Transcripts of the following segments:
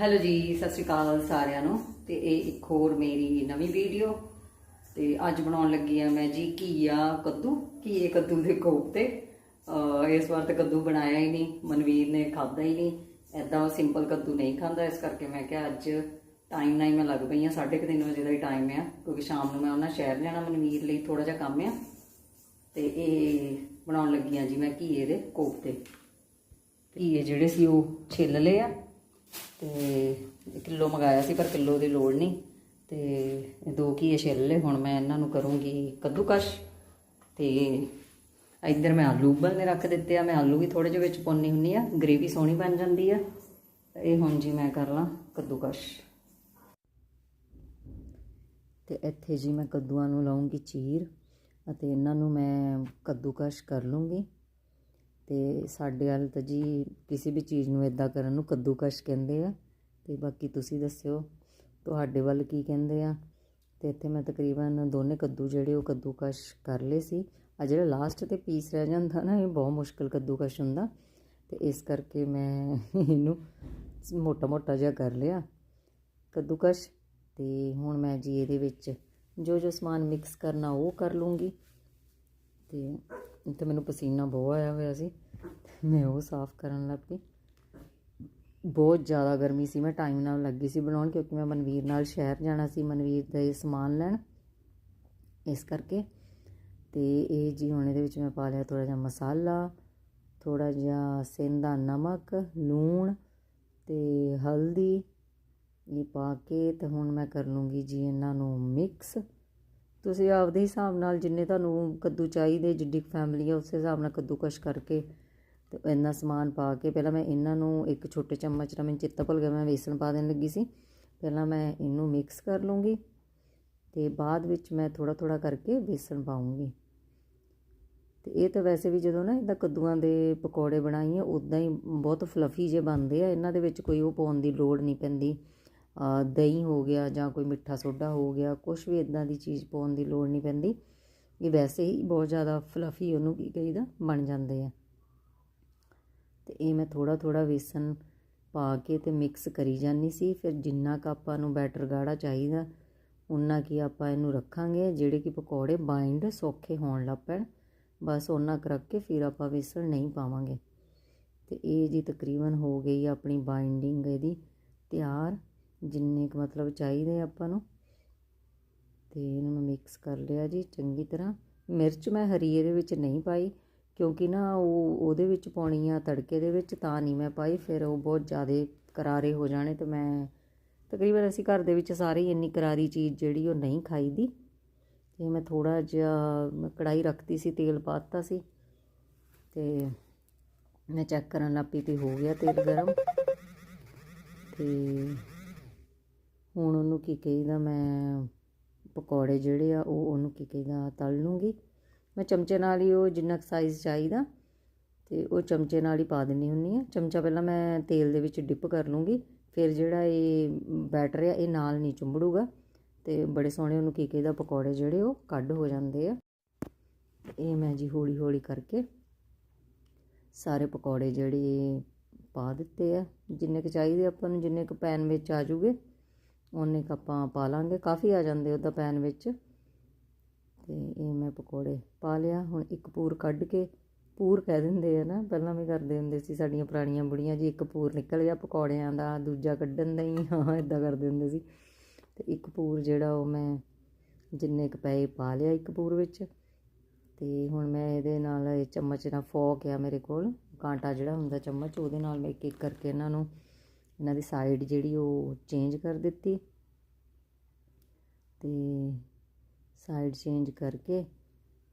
Hello ਜੀ, ਸਤਿ ਸ਼੍ਰੀ ਅਕਾਲ ਸਾਰਿਆਂ ਨੂੰ। ਤੇ ਇਹ ਇੱਕ ਹੋਰ ਮੇਰੀ ਨਵੀਂ ਵੀਡੀਓ। ਤੇ ਅੱਜ ਬਣਾਉਣ ਲੱਗੀ ਆ ਮੈਂ ਜੀ ਘੀਆ ਕੱਦੂ। ਘੀਏ ਕੱਦੂ ਦੇ ਕੋਫਤੇ। ਅਹ ਇਸ ਵਾਰ ਤਾਂ ਕੱਦੂ ਬਣਾਇਆ ਹੀ ਨਹੀਂ, ਮਨਵੀਰ ਨੇ ਖਾਦਾ ਹੀ ਨਹੀਂ। ਐਦਾਂ ਸਿੰਪਲ ਕੱਦੂ ਨਹੀਂ ਖਾਂਦਾ, ਇਸ ਕਰਕੇ ਮੈਂ ਕਿਹਾ ਅੱਜ ਟਾਈਮ ਨਾਲ ਹੀ ਮੈਂ ਲੱਗ ਪਈ ਆ 3:30 ਵਜੇ ਦਾ ਹੀ ਟਾਈਮ ਆ, ਕਿਉਂਕਿ ਸ਼ਾਮ ਨੂੰ ਮੈਂ ਉਹਨਾਂ ਸ਼ਹਿਰ ਜਾਣਾ, ਮਨਵੀਰ ਲਈ ਥੋੜਾ ਜਿਹਾ ਕੰਮ ਆ। ਤੇ ਇਹ ਬਣਾਉਣ ਲੱਗੀ ਆ ਜੀ ਮੈਂ ਘੀਏ ਦੇ ਕੋਫਤੇ। ਘੀਏ ਜਿਹੜੇ ਸੀ ਉਹ ਛਿੱਲ ਲਏ ਆ। ਤੇ ਕਿਲੋ ਮੰਗਾਇਆ ਸੀ, ਪਰ ਕਿਲੋ ਦੀ ਲੋੜ ਨਹੀਂ। ਤੇ ਦੋ ਘੀਏ ਛਿੱਲ ਹੁਣ ਮੈਂ ਇਹਨਾਂ ਨੂੰ ਕਰੂੰਗੀ ਕੱਦੂਕਸ਼। ਤੇ ਇੱਧਰ ਮੈਂ ਆਲੂ ਉਬਲਨੇ ਰੱਖ ਦਿੱਤੇ ਆ, ਮੈਂ ਆਲੂ ਵੀ ਥੋੜੇ ਜਿਹੇ ਵਿੱਚ ਪਾਉਣੀ ਹੁੰਨੀ ਆ, ਗ੍ਰੇਵੀ ਸੋਹਣੀ ਬਣ ਜਾਂਦੀ ਆ। ਇਹ ਹੁਣ ਜੀ ਮੈਂ ਕਰ ਲਾਂ ਕੱਦੂਕਸ਼। ਤੇ ਇੱਥੇ ਜੀ ਮੈਂ ਕੱਦੂਆਂ ਨੂੰ ਲਾਉਂਗੀ ਚੀਰ, ਅਤੇ ਇਹਨਾਂ ਨੂੰ ਮੈਂ ਕੱਦੂਕਸ਼ ਕਰ ਲੂੰਗੀ। ਤੇ ਸਾਡੇ ਵੱਲ ਤਾਂ ਜੀ ਕਿਸੇ ਵੀ ਚੀਜ਼ ਨੂੰ ਇਦਾਂ ਕਰਨ ਨੂੰ ਕੱਦੂਕਸ਼ ਕਹਿੰਦੇ ਆ। ਤੇ ਬਾਕੀ ਤੁਸੀਂ ਦੱਸਿਓ, ਤੁਹਾਡੇ ਵੱਲ ਕੀ ਕਹਿੰਦੇ ਆ? ਤੇ ਇੱਥੇ ਮੈਂ ਤਕਰੀਬਨ ਦੋਨੇ ਕੱਦੂ ਜਿਹੜੇ ਉਹ ਕੱਦੂਕਸ਼ ਕਰ ਲਏ ਸੀ। ਆ ਜਿਹੜਾ ਲਾਸਟ ਤੇ ਪੀਸ ਰਹਿ ਜਾਂਦਾ ਨਾ, ਇਹ ਬਹੁਤ ਮੁਸ਼ਕਲ ਕੱਦੂਕਸ਼ ਹੁੰਦਾ। ਤੇ ਇਸ ਕਰਕੇ ਮੈਂ ਇਹਨੂੰ ਮੋਟਾ ਮੋਟਾ ਜਿਹਾ ਕਰ ਲਿਆ ਕੱਦੂਕਸ਼। ਤੇ ਹੁਣ ਮੈਂ ਜੀ ਇਹਦੇ ਵਿੱਚ ਜੋ ਜੋ ਸਮਾਨ ਮਿਕਸ ਕਰਨਾ ਉਹ ਕਰ ਲੂੰਗੀ। ਤੇ ਤੇ ਮੈਨੂੰ ਪਸੀਨਾ ਬਹੁਤ ਆਇਆ ਹੋਇਆ ਸੀ। ਮੈਂ ਉਹ ਸਾਫ਼ ਕਰਨ ਲੱਗ ਪਈ। ਬਹੁਤ ਜ਼ਿਆਦਾ ਗਰਮੀ ਸੀ। ਮੈਂ ਟਾਈਮ ਨਾਲ ਲੱਗੀ ਸੀ ਬਣਾਉਣ ਕਿਉਂਕਿ ਮੈਂ ਮਨਵੀਰ ਨਾਲ ਸ਼ਹਿਰ ਜਾਣਾ ਸੀ, ਮਨਵੀਰ ਦਾ ਇਹ ਸਮਾਨ ਲੈਣ। ਇਸ ਕਰਕੇ ਤੇ ਇਹ ਜੀ ਹੁਣ ਇਹਦੇ ਵਿੱਚ ਮੈਂ ਪਾ ਲਿਆ ਥੋੜਾ ਜਿਹਾ ਮਸਾਲਾ ਥੋੜਾ ਜਿਹਾ ਸੇਂਦਾ ਨਮਕ, ਲੂਣ ਤੇ ਹਲਦੀ। ਇਹ ਪਾ ਕੇ ਤੇ ਹੁਣ ਮੈਂ ਕਰ ਲੂੰਗੀ ਜੀ ਇਹਨਾਂ ਨੂੰ ਮਿਕਸ ਤੁਸੀਂ ਆਪਦੇ ਹਿਸਾਬ ਨਾਲ ਜਿੰਨੇ ਤੁਹਾਨੂੰ ਕੱਦੂ ਚਾਹੀਦੇ, ਜਿੱਡੀ ਫੈਮਿਲੀ ਆ, ਉਸੇ ਹਿਸਾਬ ਨਾਲ ਕੱਦੂਕਸ਼ ਕਰਕੇ ਤੇ ਇੰਨਾ ਸਮਾਨ ਪਾ ਕੇ, ਪਹਿਲਾਂ ਮੈਂ ਇਹਨਾਂ ਨੂੰ ਇੱਕ ਛੋਟੇ ਚਮਚ ਨਾਲ, ਮੈਨੂੰ ਚਿੱਤਾ ਭੁੱਲ ਗਿਆ, ਮੈਂ ਵੇਸਣ ਪਾ ਦੇਣ ਲੱਗੀ ਸੀ। ਪਹਿਲਾਂ ਮੈਂ ਇਹਨੂੰ ਮਿਕਸ ਕਰ ਲੂੰਗੀ ਤੇ ਬਾਅਦ ਵਿੱਚ ਮੈਂ ਥੋੜਾ ਥੋੜਾ ਕਰਕੇ ਵੇਸਣ ਪਾਉਂਗੀ ਤੇ ਇਹ ਤਾਂ ਵੈਸੇ ਵੀ ਜਦੋਂ ਨਾ ਇਦਾਂ ਕੱਦੂਆਂ ਦੇ ਪਕੌੜੇ ਬਣਾਈਏ ਉਦਾਂ ਹੀ ਬਹੁਤ ਫਲਫੀ ਜੇ ਬਣਦੇ ਆ, ਇਹਨਾਂ ਦੇ ਵਿੱਚ ਕੋਈ ਉਹ ਪਾਉਣ ਦੀ ਲੋੜ ਨਹੀਂ ਪੈਂਦੀ। ਦਹੀਂ ਹੋ ਗਿਆ ਜਾਂ ਕੋਈ ਮਿੱਠਾ ਸੋਡਾ ਹੋ ਗਿਆ ਕੁਝ ਵੀ ਇਦਾਂ ਦੀ ਚੀਜ਼ ਪਾਉਣ ਦੀ ਲੋੜ ਨਹੀਂ ਪੈਂਦੀ। ਇਹ ਵੈਸੇ ਹੀ ਬਹੁਤ ਜ਼ਿਆਦਾ ਫਲਫੀ ਉਹਨੂੰ ਕੀ ਕਹੀਦਾ ਬਣ ਜਾਂਦੇ ਆ। ਤੇ ਇਹ ਮੈਂ ਥੋੜਾ ਥੋੜਾ ਵੇਸਣ ਪਾ ਕੇ ਤੇ ਮਿਕਸ ਕਰੀ ਜਾਨੀ ਸੀ। ਫਿਰ ਜਿੰਨਾ ਕ ਆਪਾਂ ਨੂੰ ਬੈਟਰ ਗਾੜਾ ਚਾਹੀਦਾ ਉਨਾ ਕੀ ਆਪਾਂ ਇਹਨੂੰ ਰੱਖਾਂਗੇ, ਜਿਹੜੇ ਕਿ ਪਕੌੜੇ ਬਾਈਂਡ ਸੌਖੇ ਹੋਣ ਲੱਗ ਪੈਣ। ਬਸ ਉਹਨਾਂ ਕੁ ਰੱਖ ਕੇ ਫਿਰ ਆਪਾਂ ਵੇਸਣ ਨਹੀਂ ਪਾਵਾਂਗੇ। ਤੇ ਇਹ ਜੀ ਤਕਰੀਬਨ ਹੋ ਗਈ ਆਪਣੀ ਬਾਈਂਡਿੰਗ ਇਹਦੀ ਤਿਆਰ। ਜਿੰਨੇ ਕੁ ਮਤਲਬ ਚਾਹੀਦੇ ਆਪਾਂ ਨੂੰ। ਤੇ ਇਹਨੂੰ ਮੈਂ ਮਿਕਸ ਕਰ ਲਿਆ ਜੀ ਚੰਗੀ ਤਰ੍ਹਾਂ। ਮਿਰਚ ਮੈਂ ਹਰੀ ਇਹਦੇ ਵਿੱਚ ਨਹੀਂ ਪਾਈ, ਕਿਉਂਕਿ ਨਾ ਉਹ ਉਹਦੇ ਵਿੱਚ ਪਾਉਣੀ ਆ, ਤੜਕੇ ਦੇ ਵਿੱਚ ਤਾਂ ਨਹੀਂ ਮੈਂ ਪਾਈ, ਫਿਰ ਉਹ ਬਹੁਤ ਜ਼ਿਆਦਾ ਕਰਾਰੇ ਹੋ ਜਾਣੇ ਤੇ ਮੈਂ ਤਕਰੀਬਨ ਅਸੀਂ ਘਰ ਦੇ ਵਿੱਚ ਸਾਰੇ ਇੰਨੀ ਕਰਾਰੀ ਚੀਜ਼ ਜਿਹੜੀ ਉਹ ਨਹੀਂ ਖਾਈਦੀ। ਤੇ ਮੈਂ ਥੋੜਾ ਜਿਹਾ ਕੜਾਈ ਰੱਖਤੀ ਸੀ, ਤੇਲ ਪਾਤਾ ਸੀ। ਤੇ ਮੈਂ ਚੈੱਕ ਕਰਨ ਲੱਗ ਪਈ ਤੇ ਹੋ ਗਿਆ ਤੇਲ ਗਰਮ। ਤੇ ਹੁਣ ਉਹਨੂੰ ਕੀ ਕਹੀਦਾ, ਮੈਂ ਪਕੌੜੇ ਜਿਹੜੇ ਆ ਉਹ ਉਹਨੂੰ ਕੀ ਕਹੀਦਾ, ਤਲ ਲੂੰਗੀ। ਮੈਂ ਚਮਚੇ ਨਾਲ ਹੀ ਉਹ ਜਿੰਨਾ ਸਾਈਜ਼ ਚਾਹੀਦਾ, ਤੇ ਉਹ ਚਮਚੇ ਨਾਲ ਹੀ ਪਾ ਦਿੰਨੀ ਹੁੰਨੀ ਆ ਚਮਚਾ ਪਹਿਲਾਂ ਮੈਂ ਤੇਲ ਦੇ ਵਿੱਚ ਡਿਪ ਕਰ ਲੂੰਗੀ, ਫਿਰ ਜਿਹੜਾ ਇਹ ਬੈਟਰ ਆ, ਇਹ ਨਾਲ ਨਹੀਂ ਚੁੰਬੜੂਗਾ। ਤੇ ਬੜੇ ਸੋਹਣੇ ਉਹਨੂੰ ਕੀ ਕਹੀਦਾ, ਪਕੌੜੇ ਜਿਹੜੇ ਉਹ ਕੱਢ ਹੋ ਜਾਂਦੇ ਆ। ਇਹ ਮੈਂ ਜੀ ਹੌਲੀ ਹੌਲੀ ਕਰਕੇ ਸਾਰੇ ਪਕੌੜੇ ਜਿਹੜੇ ਪਾ ਦਿੱਤੇ ਆ। ਜਿੰਨੇ ਕੁ ਚਾਹੀਦੇ ਆਪਾਂ ਨੂੰ, ਜਿੰਨੇ ਕੁ ਪੈਨ ਵਿੱਚ ਆ ਜੂਗੇ ਉਹਨੇ ਕ ਆਪਾਂ ਪਾ ਲਾਂਗੇ, ਕਾਫੀ ਆ ਜਾਂਦੇ ਉਹਦਾ ਪੈਨ ਵਿੱਚ। ਤੇ ਇਹ ਮੈਂ ਪਕੌੜੇ ਪਾ ਲਿਆ, ਹੁਣ ਇੱਕ ਪੂਰ ਕੱਢ ਕੇ ਪੂਰ ਕਹਿ ਦਿੰਦੇ ਆ ਨਾ, ਪਹਿਲਾਂ ਵੀ ਕਰਦੇ ਹੁੰਦੇ ਸੀ ਸਾਡੀਆਂ ਪੁਰਾਣੀਆਂ ਬੁੜੀਆਂ ਜੀ, ਇੱਕ ਪੂਰ ਨਿਕਲ ਗਿਆ ਪਕੌੜਿਆਂ ਦਾ, ਦੂਜਾ ਕੱਢਣ ਦਾ ਹੀ, ਹਾਂ ਇਦਾਂ ਕਰਦੇ ਹੁੰਦੇ ਸੀ। ਤੇ ਇੱਕ ਪੂਰ ਜਿਹੜਾ ਉਹ ਮੈਂ ਜਿੰਨੇ ਕੁ ਪਏ ਪਾ ਲਿਆ ਇੱਕ ਪੂਰ ਵਿੱਚ। ਤੇ ਹੁਣ ਮੈਂ ਇਹਦੇ ਨਾਲ ਇਹ ਚਮਚ ਨਾਲ ਫੋਕ ਆ ਮੇਰੇ ਕੋਲ, ਕਾਂਟਾ ਜਿਹੜਾ ਹੁੰਦਾ ਚਮਚ, ਉਹਦੇ ਨਾਲ ਮੈਂ ਇੱਕ ਇੱਕ ਕਰਕੇ ਇਹਨਾਂ ਨੂੰ ਇਹਨਾਂ ਦੀ ਸਾਈਡ ਜਿਹੜੀ ਉਹ ਚੇਂਜ ਕਰ ਦਿੱਤੀ ਤੇ ਸਾਈਡ ਚੇਂਜ ਕਰਕੇ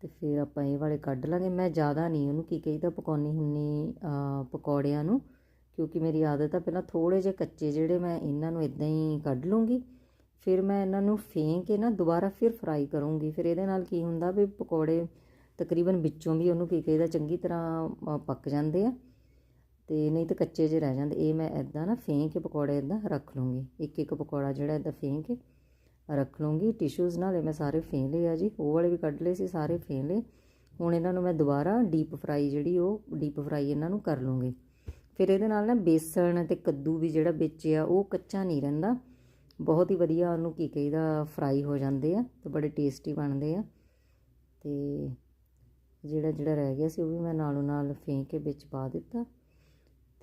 ਤੇ ਫਿਰ ਆਪਾਂ ਇਹ ਵਾਲੇ ਕੱਢ ਲਾਂਗੇ। ਮੈਂ ਜ਼ਿਆਦਾ ਨਹੀਂ ਉਹਨੂੰ ਕੀ ਕਹੀਦਾ, ਪਕਾਉਣੀ ਹੁੰਨੀ ਪਕੌੜਿਆਂ ਨੂੰ, ਕਿਉਂਕਿ ਮੇਰੀ ਆਦਤ ਆ ਪਹਿਲਾਂ ਥੋੜੇ ਜਿਹੇ ਕੱਚੇ ਜਿਹੜੇ ਮੈਂ ਇਹਨਾਂ ਨੂੰ ਇਦਾਂ ਹੀ ਕੱਢ ਲੂੰਗੀ। ਫਿਰ ਮੈਂ ਇਹਨਾਂ ਨੂੰ ਫੇਂਕ ਕੇ ਨਾ ਦੁਬਾਰਾ ਫਿਰ ਫਰਾਈ ਕਰੂੰਗੀ। ਫਿਰ ਇਹਦੇ ਨਾਲ ਕੀ ਹੁੰਦਾ ਵੀ ਪਕੌੜੇ ਤਕਰੀਬਨ ਵਿੱਚੋਂ ਵੀ ਉਹਨੂੰ ਕੀ ਕਹੀਦਾ, ਚੰਗੀ ਤਰ੍ਹਾਂ ਪੱਕ ਜਾਂਦੇ ਆ। ਤੇ ਨਹੀਂ ਤਾਂ ਕੱਚੇ ਜਿਹੇ ਰਹਿ ਜਾਂਦੇ। ਇਹ ਮੈਂ ਇਦਾਂ ਨਾ ਫੇਂਕ ਕੇ ਪਕੌੜੇ ਇਦਾਂ ਰੱਖ ਲੂੰਗੀ। ਇੱਕ ਇੱਕ ਪਕੌੜਾ ਜਿਹੜਾ ਇਦਾਂ ਫੇਂਕ ਕੇ ਰੱਖ ਲੂੰਗੀ। ਟਿਸ਼ੂਜ਼ ਨਾਲ ਮੈਂ ਸਾਰੇ ਫੇਂ ਲਏ ਆ ਜੀ। ਉਹ ਵਾਲੇ ਵੀ ਕੱਢ ਲਏ ਸੀ, ਸਾਰੇ ਫੇਂ ਲਏ। ਹੁਣ ਇਹਨਾਂ ਨੂੰ ਮੈਂ ਦੁਬਾਰਾ ਡੀਪ ਫਰਾਈ ਜਿਹੜੀ ਉਹ ਡੀਪ ਫਰਾਈ ਇਹਨਾਂ ਨੂੰ ਕਰ ਲੂੰਗੀ। ਫਿਰ ਇਹਦੇ ਨਾਲ ਨਾ ਬੇਸਣ ਤੇ ਕੱਦੂ ਵੀ ਜਿਹੜਾ ਵਿੱਚ ਆ, ਉਹ ਕੱਚਾ ਨਹੀਂ ਰਹਿੰਦਾ। ਬਹੁਤ ਹੀ ਵਧੀਆ ਉਹਨੂੰ ਕੀ ਕਹੀਦਾ, ਫਰਾਈ ਹੋ ਜਾਂਦੇ ਆ ਤੇ ਬੜੇ ਟੇਸਟੀ ਬਣਦੇ ਆ। ਤੇ ਜਿਹੜਾ ਜਿਹੜਾ ਰਹਿ ਗਿਆ ਸੀ ਉਹ ਵੀ ਮੈਂ ਨਾਲੋਂ ਨਾਲ ਫੇਂਕ ਕੇ ਵਿੱਚ ਪਾ ਦਿੱਤਾ।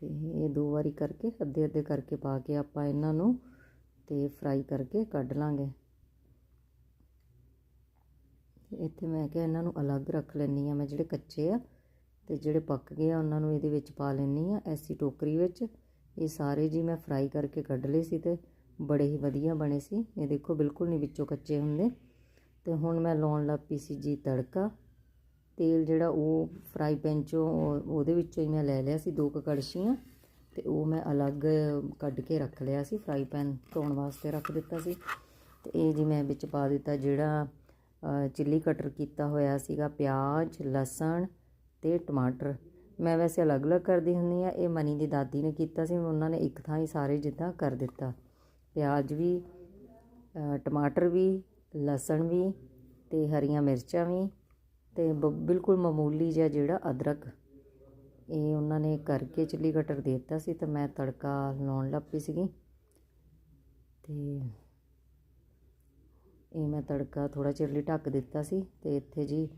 ਤੇ ਇਹ ਦੋ ਵਾਰੀ ਕਰਕੇ, ਅੱਧੇ ਅੱਧੇ ਕਰਕੇ ਪਾ ਕੇ ਆਪਾਂ ਇਹਨਾਂ ਨੂੰ ਤੇ ਫਰਾਈ ਕਰਕੇ ਕੱਢ ਲਾਂਗੇ। ਇੱਥੇ ਮੈਂ ਕਿਹਾ ਇਹਨਾਂ ਨੂੰ ਅਲੱਗ ਰੱਖ ਲੈਣੀ ਆ ਮੈਂ, ਜਿਹੜੇ ਕੱਚੇ ਆ ਤੇ ਜਿਹੜੇ ਪੱਕ ਗਏ ਆ, ਉਹਨਾਂ ਨੂੰ ਇਹਦੇ ਵਿੱਚ ਪਾ ਲੈਣੀ ਆ ਐਸੀ ਟੋਕਰੀ ਵਿੱਚ। ਇਹ ਸਾਰੇ ਜੀ ਮੈਂ ਫਰਾਈ ਕਰਕੇ ਕੱਢ ਲਏ ਸੀ ਤੇ ਬੜੇ ਹੀ ਵਧੀਆ ਬਣੇ ਸੀ। ਇਹ ਦੇਖੋ ਬਿਲਕੁਲ ਨਹੀਂ ਵਿੱਚੋਂ ਕੱਚੇ ਹੁੰਦੇ। ਤੇ ਹੁਣ ਮੈਂ ਲਾਉਣ ਲੱਗ ਪਈ ਸੀ ਜੀ ਤੜਕਾ। ਤੇਲ ਜਿਹੜਾ ਉਹ ਫਰਾਈ ਪੈਨ ਚੋਂ ਉਹਦੇ ਵਿੱਚੋਂ ਹੀ ਮੈਂ ਲੈ ਲਿਆ ਸੀ ਦੋ ਕੁ ਕੜਛੀਆਂ ਤੇ ਉਹ ਮੈਂ ਅਲੱਗ ਕੱਢ ਕੇ ਰੱਖ ਲਿਆ ਸੀ ਫਰਾਈ ਪੈਨ ਧੋਣ ਵਾਸਤੇ ਰੱਖ ਦਿੱਤਾ ਸੀ। ਤੇ ਇਹ ਜੀ ਮੈਂ ਵਿੱਚ ਪਾ ਦਿੱਤਾ ਜਿਹੜਾ ਚਿੱਲੀ ਕਟਰ ਕੀਤਾ ਹੋਇਆ ਸੀਗਾ, ਪਿਆਜ਼, ਲਸਣ ਤੇ ਟਮਾਟਰ। ਮੈਂ ਵੈਸੇ ਅਲੱਗ-ਅਲੱਗ ਕਰਦੀ ਹੁੰਦੀ ਆ ਇਹ ਮਨੀ ਦੀ ਦਾਦੀ ਨੇ ਕੀਤਾ ਸੀ, ਉਹਨਾਂ ਨੇ ਇੱਕ ਥਾਂ ਹੀ ਸਾਰੇ ਜਿੱਦਾਂ ਕਰ ਦਿੱਤਾ। ਪਿਆਜ਼ ਵੀ ਟਮਾਟਰ ਵੀ, ਲਸਣ ਵੀ ਤੇ ਹਰੀਆਂ ਮਿਰਚਾਂ ਵੀ ਅਤੇ ਬ- ਬਿਲਕੁਲ ਮਾਮੂਲੀ ਜਿਹਾ ਜਿਹੜਾ ਅਦਰਕ ਇਹ ਉਹਨਾਂ ਨੇ ਕਰਕੇ ਚਿੱਲੀ ਕਟਰ ਦੇ ਦਿੱਤਾ ਸੀ ਅਤੇ ਮੈਂ ਤੜਕਾ ਲਾਉਣ ਲੱਗ ਪਈ ਸੀਗੀ। ਅਤੇ ਇਹ ਮੈਂ ਤੜਕਾ ਥੋੜ੍ਹਾ ਚਿਰ ਲਈ ਢੱਕ ਦਿੱਤਾ ਸੀ ਅਤੇ ਇੱਥੇ ਜੀ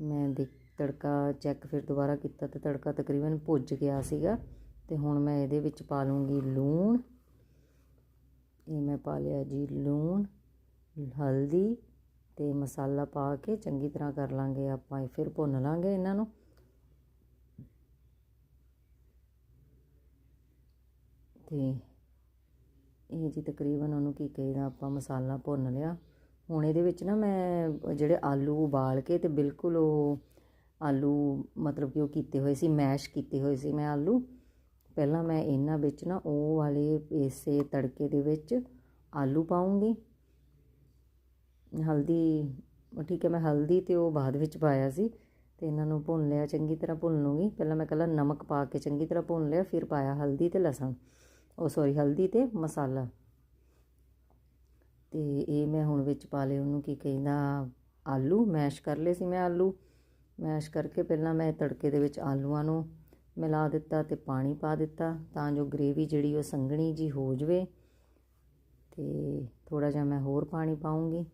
ਮੈਂ ਦੇ ਤੜਕਾ ਚੈੱਕ ਫਿਰ ਦੁਬਾਰਾ ਕੀਤਾ ਤੇ ਤੜਕਾ ਤਕਰੀਬਨ ਭੁੱਜ ਗਿਆ ਸੀਗਾ ਅਤੇ ਹੁਣ ਮੈਂ ਇਹਦੇ ਵਿੱਚ ਪਾ ਲੂੰਗੀ ਲੂਣ। ਇਹ ਮੈਂ ਪਾ ਲਿਆ ਜੀ ਲੂਣ, ਹਲਦੀ ਤੇ ਮਸਾਲਾ ਪਾ ਕੇ ਚੰਗੀ ਤਰ੍ਹਾਂ ਕਰ ਲਾਂਗੇ ਆਪਾਂ ਫਿਰ ਭੁੰਨ ਲਾਂਗੇ ਇਹਨਾਂ ਨੂੰ। ਤੇ ਇਹ ਜੀ ਤਕਰੀਬਨ ਉਹਨੂੰ ਕੀ ਕਹੀਦਾ, ਆਪਾਂ ਮਸਾਲਾ ਭੁੰਨ ਲਿਆ। ਹੁਣ ਇਹਦੇ ਵਿੱਚ ਨਾ ਮੈਂ ਜਿਹੜੇ ਆਲੂ ਉਬਾਲ ਕੇ ਤੇ ਬਿਲਕੁਲ ਉਹ ਆਲੂ, ਮਤਲਬ ਕਿ ਉਹ ਕੀਤੇ ਹੋਏ ਸੀ, ਮੈਸ਼ ਕੀਤੇ ਹੋਏ ਸੀ ਮੈਂ ਆਲੂ। ਪਹਿਲਾਂ ਮੈਂ ਇਹਨਾਂ ਵਿੱਚ ਨਾ ਉਹ ਵਾਲੇ ਇਸੇ ਤੜਕੇ ਦੇ ਵਿੱਚ ਆਲੂ ਪਾਉਂਗੀ। ਹਲਦੀ, ਠੀਕ ਹੈ, ਮੈਂ ਹਲਦੀ ਅਤੇ ਉਹ ਬਾਅਦ ਵਿੱਚ ਪਾਇਆ ਸੀ ਅਤੇ ਇਹਨਾਂ ਨੂੰ ਭੁੰਨ ਲਿਆ, ਚੰਗੀ ਤਰ੍ਹਾਂ ਭੁੰਨ ਲੂੰਗੀ। ਪਹਿਲਾਂ ਮੈਂ ਇਕੱਲਾ ਨਮਕ ਪਾ ਕੇ ਚੰਗੀ ਤਰ੍ਹਾਂ ਭੁੰਨ ਲਿਆ, ਫਿਰ ਪਾਇਆ ਹਲਦੀ ਅਤੇ ਲਸਣ। ਉਹ ਸੌਰੀ ਹਲਦੀ ਅਤੇ ਮਸਾਲਾ। ਅਤੇ ਇਹ ਮੈਂ ਹੁਣ ਵਿੱਚ ਪਾ ਲਏ ਉਹਨੂੰ ਕੀ ਕਹਿੰਦਾ, ਆਲੂ। ਮੈਸ਼ ਕਰ ਲਏ ਸੀ ਮੈਂ ਆਲੂ। ਮੈਸ਼ ਕਰਕੇ ਪਹਿਲਾਂ ਮੈਂ ਤੜਕੇ ਦੇ ਵਿੱਚ ਆਲੂਆਂ ਨੂੰ ਮਿਲਾ ਦਿੱਤਾ ਤੇ ਪਾਣੀ ਪਾ ਦਿੱਤਾ ਤਾਂ ਜੋ ਗ੍ਰੇਵੀ ਜਿਹੜੀ ਉਹ ਸੰਘਣੀ ਜੀ ਹੋ ਜਵੇ ਤੇ ਥੋੜਾ ਜਿਹਾ ਮੈਂ ਹੋਰ ਪਾਣੀ ਪਾਉਂਗੀ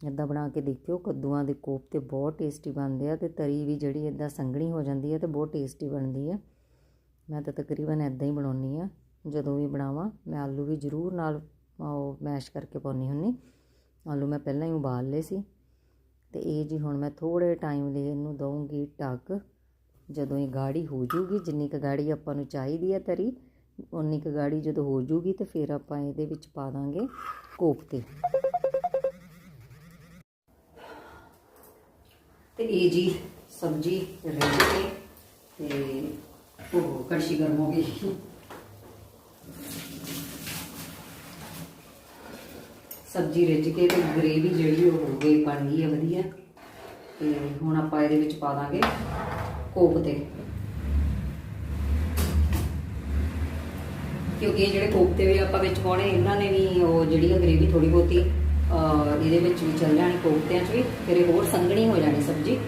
ਇੱਦਾਂ ਬਣਾ ਕੇ ਦੇਖਿਓ, ਕੱਦੂਆਂ ਦੇ ਕੋਫਤੇ ਬਹੁਤ ਟੇਸਟੀ ਬਣਦੇ ਆ ਤੇ ਤਰੀ ਵੀ ਜਿਹੜੀ ਇੱਦਾਂ ਸੰਘਣੀ ਹੋ ਜਾਂਦੀ ਹੈ ਤੇ ਬਹੁਤ ਟੇਸਟੀ ਬਣਦੀ ਹੈ ਮੈਂ ਤਾਂ ਤਕਰੀਬਨ ਇੱਦਾਂ ਹੀ ਬਣਾਉਣੀ ਆ। ਜਦੋਂ ਵੀ ਬਣਾਵਾਂ, ਮੈਂ ਆਲੂ ਵੀ ਜ਼ਰੂਰ ਨਾਲ ਉਹ ਮੈਸ਼ ਕਰਕੇ ਪਾਉਣੀ ਹੁੰਨੀ ਆਲੂ ਮੈਂ ਪਹਿਲਾਂ ਹੀ ਉਬਾਲ ਲਏ ਸੀ ਤੇ ਇਹ ਜੀ ਹੁਣ ਮੈਂ ਥੋੜੇ ਟਾਈਮ ਲਈ ਇਹਨੂੰ ਦਊਂਗੀ ਢੱਕ। ਜਦੋਂ ਇਹ ਗਾੜੀ ਹੋ ਜੂਗੀ, ਜਿੰਨੀ ਕੁ ਗਾੜੀ ਆਪਾਂ ਨੂੰ ਚਾਹੀਦੀ ਹੈ ਤਰੀ ਉਨੀ ਕੁ ਗਾੜੀ ਜਦੋਂ ਹੋ ਜੂਗੀ ਤੇ ਫਿਰ ਆਪਾਂ ਇਹਦੇ ਵਿੱਚ ਪਾ ਦਾਂਗੇ ਕੋਫਤੇ। ਤੇ ਇਹ ਜੀ ਸਬਜੀ ਰੈਡੀ ਕੇ ਤੇ ਉਹ ਕੜਛੀ ਗਰਮ ਹੋ ਗਈ। ਸਬਜੀ ਰਿੱਝ ਕੇ ਤੇ ਗ੍ਰੇਵੀ ਜਿਹੜੀ ਉਹ ਹੋ ਗਈ, ਬਣ ਗਈ ਹੈ ਵਧੀਆ। ਤੇ ਹੁਣ ਆਪਾਂ ਇਹਦੇ ਵਿੱਚ ਪਾ ਦਾਂਗੇ ਕੋਫਤੇ ਕਿਉਂਕਿ ਇਹ ਜਿਹੜੇ ਕੋਫਤੇ ਵੀ ਆਪਾਂ ਵਿੱਚ ਪਾਉਣੇ, ਇਹਨਾਂ ਨੇ ਵੀ ਉਹ ਜਿਹੜੀ ਆ ਗ੍ਰੇਵੀ ਥੋੜੀ ਬਹੁਤੀ ਇਹਦੇ ਵਿੱਚ ਵੀ ਚੱਲ ਜਾਣੀ ਕੋਫਤਿਆਂ 'ਚ ਵੀ, ਫਿਰ ਇਹ ਹੋਰ ਸੰਘਣੀ ਹੋ ਜਾਣੀ ਸਬਜੀ।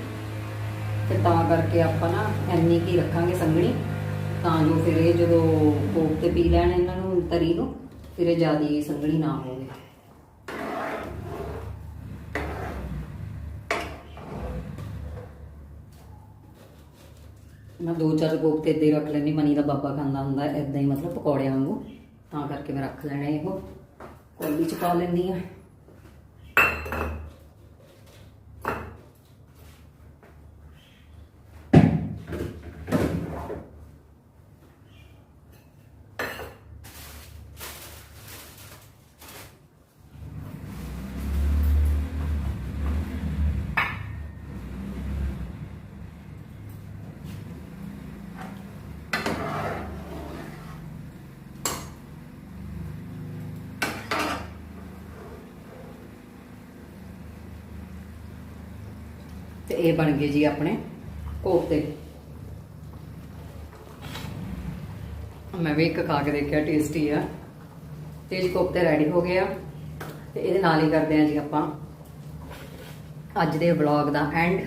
ਤੇ ਤਾਂ ਕਰਕੇ ਆਪਾਂ ਨਾ ਐਨੀ ਕੀ ਰੱਖਾਂਗੇ ਸੰਘਣੀ। ਤਾਂ ਜੋ ਫਿਰ ਇਹ ਜਦੋਂ ਕੋਫਤੇ ਪੀ ਲੈਣ ਇਹਨਾਂ ਨੂੰ ਤਰੀ ਨੂੰ, ਫਿਰ ਇਹ ਜ਼ਿਆਦਾ ਸੰਘਣੀ ਨਾ ਹੋਵੇ। ਮੈਂ ਦੋ ਚਾਰ ਕੋਫਤੇ ਇੱਦਾਂ ਹੀ ਰੱਖ ਲੈਂਦੀ, ਮਨੀ ਦਾ ਬਾਬਾ ਖਾਂਦਾ ਹੁੰਦਾ, ਇਦਾਂ ਹੀ ਮਤਲਬ ਪਕੌੜਿਆਂ ਵਾਂਗੂ। ਤਾਂ ਕਰਕੇ ਮੈਂ ਰੱਖ ਲੈਣਾ ਇਹੋ। ਕੋਲੀ ਚ ਪਾ ਲੈਂਦੀ ਆ ਤੇ ਇਹ ਬਣ ਗਏ ਜੀ ਆਪਣੇ ਕੋਫਤੇ। ਮੈਂ ਵੀ ਇੱਕ ਖਾ ਕੇ ਦੇਖਿਆ ਟੇਸਟੀ ਆ। ਤੇ ਜੀ ਕੋਫਤੇ ਰੈਡੀ ਹੋ ਗਏ ਆ। ਤੇ ਇਹਦੇ ਨਾਲ ਹੀ ਕਰਦੇ ਆ ਜੀ ਆਪਾਂ ਅੱਜ ਦੇ ਵਲੌਗ ਦਾ ਐਂਡ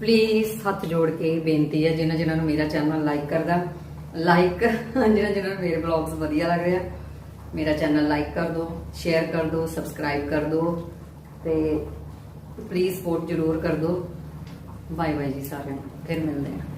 ਪਲੀਜ਼ ਹੱਥ ਜੋੜ ਕੇ ਬੇਨਤੀ ਹੈ ਜਿਨ੍ਹਾਂ ਜਿਨ੍ਹਾਂ ਨੂੰ ਮੇਰਾ ਚੈਨਲ ਲਾਈਕ ਕਰਦਾ ਲਾਈਕ ਜਿਨ੍ਹਾਂ ਜਿਨ੍ਹਾਂ ਨੂੰ ਮੇਰੇ ਵਲੌਗਸ ਵਧੀਆ ਲੱਗ ਆ, ਮੇਰਾ ਚੈਨਲ ਲਾਈਕ ਕਰ ਦਿਓ ਸ਼ੇਅਰ ਕਰ ਦਿਓ ਸਬਸਕ੍ਰਾਈਬ ਕਰ ਦਿਓ ਤੇ ਪਲੀਜ਼ ਸਪੋਰਟ ਜ਼ਰੂਰ ਕਰ ਦਿਓ। ਬਾਏ ਬਾਏ ਜੀ ਸਾਰਿਆਂ ਨੂੰ। ਫਿਰ ਮਿਲਦੇ ਹਾਂ।